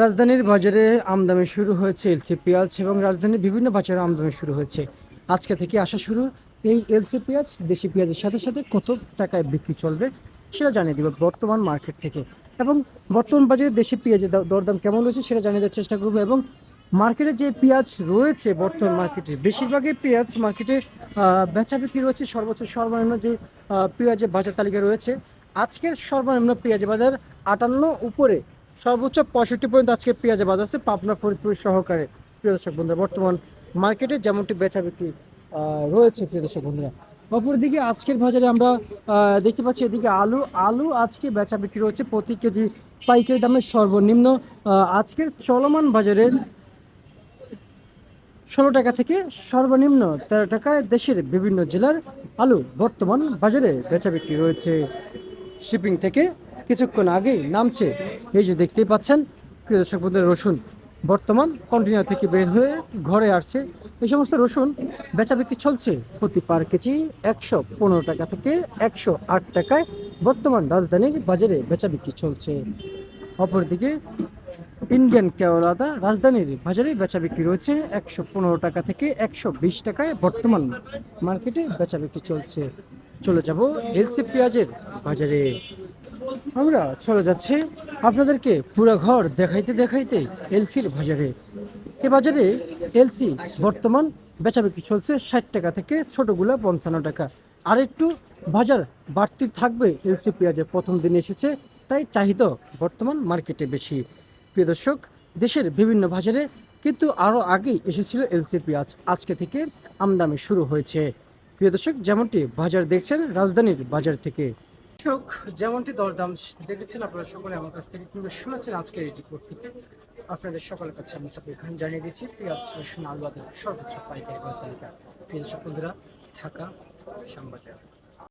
রাজধানীর বাজারে আমদানি শুরু হয়েছে এলসি পেঁয়াজ এবং রাজধানীর বিভিন্ন বাজারে আমদানি শুরু হয়েছে। আজকে থেকে আসা শুরু এই এলসি পেঁয়াজ, দেশি পেঁয়াজের সাথে সাথে কত টাকায় বিক্রি চলবে সেটা জানিয়ে দিব বর্তমান মার্কেট থেকে। এবং বর্তমান বাজারে দেশি পেঁয়াজের দরদাম কেমন রয়েছে সেটা জানিয়ে দেওয়ার চেষ্টা করব এবং মার্কেটে যে পেঁয়াজ রয়েছে বর্তমান মার্কেটে বেশিরভাগই পেঁয়াজ মার্কেটে বেচা বিক্রি রয়েছে সর্বোচ্চ সর্বনিম্ন যে পেঁয়াজের বাজার তালিকা রয়েছে। আজকের সর্বনিম্ন পেঁয়াজের বাজার আটান্ন, উপরে সর্বোচ্চ পঁয়ষট্টি পর্যন্ত আজকে পেঁয়াজের বাজার আছে, পাবনা, ফরিদপুর সহকারে। প্রিয় দর্শক বন্ধুরা, বর্তমান মার্কেটে যেমনটি বেচা বিক্রি রয়েছে, প্রিয় দর্শক বন্ধুরা। অপরদিকে আজকের বাজারে আমরা দেখতে পাচ্ছি এদিকে আলু আলু আজকে বেচা বিক্রি রয়েছে প্রতি কেজি পাইকারি দামের সর্বনিম্ন আজকের চলমান বাজারে ষোলো টাকা থেকে সর্বনিম্ন তেরো টাকায় দেশের বিভিন্ন জেলার আলু বর্তমান বাজারে বেচা বিক্রি রয়েছে। শিপিং থেকে কিছুক্ষণ আগেই নামছে। এই যে দেখতেই পাচ্ছেন, প্রিয় দর্শক রসুন। বর্তমান কন্টেনার থেকে বের হয়ে ঘরে আসছে। এই সমস্ত রসুন বেচা বিক্রি চলছে। প্রতি পার কেজি একশো পনেরো টাকা থেকে একশো আট টাকায় বর্তমান রাজধানীর বাজারে বেচা বিক্রি চলছে। অপরদিকে ইন্ডিয়ান কেওড়াদা রাজধানীর বাজারে বেচা বিক্রি রয়েছে একশো পনেরো টাকা থেকে একশো বিশ টাকায় বর্তমান মার্কেটে বেচা বিক্রি চলছে। চলে যাব এলসি পেঁয়াজের বাজারে। আমরা চলে যাচ্ছি আপনাদেরকে পুরো ঘর দেখাইতে দেখাইতে এলসির বাজারে। এ বাজারে এলসি বর্তমান বেচা বিক্রি চলছে ষাট টাকা থেকে ছোটগুলো পঞ্চান্ন টাকা। আর একটু বাজার বাড়তি থাকবে, এলসি পেঁয়াজের প্রথম দিন এসেছে, তাই চাহিদা বর্তমান মার্কেটে বেশি। প্রিয় দর্শক, দেশের বিভিন্ন বাজারে কিন্তু আরও আগেই এসেছিল এলসি পেঁয়াজ, আজকে থেকে আমদানি শুরু হয়েছে। প্রিয় দর্শক, যেমনটি বাজার দেখছেন, রাজধানীর বাজার থেকে। দর্শক যেমনটি দরদাম দেখেছেন, আপনারা সকলে আমার কাছ থেকে কিংবা শুনেছেন আজকের এই রিপোর্ট থেকে। আপনাদের সকলের কাছে আমি সাবির খান জানিয়ে দিচ্ছি পেঁয়াজ রসুন আলু আদের সর্বোচ্চ পাইকারি তালিকা। প্রিয় সকলরা ঢাকা শ্যামবাজার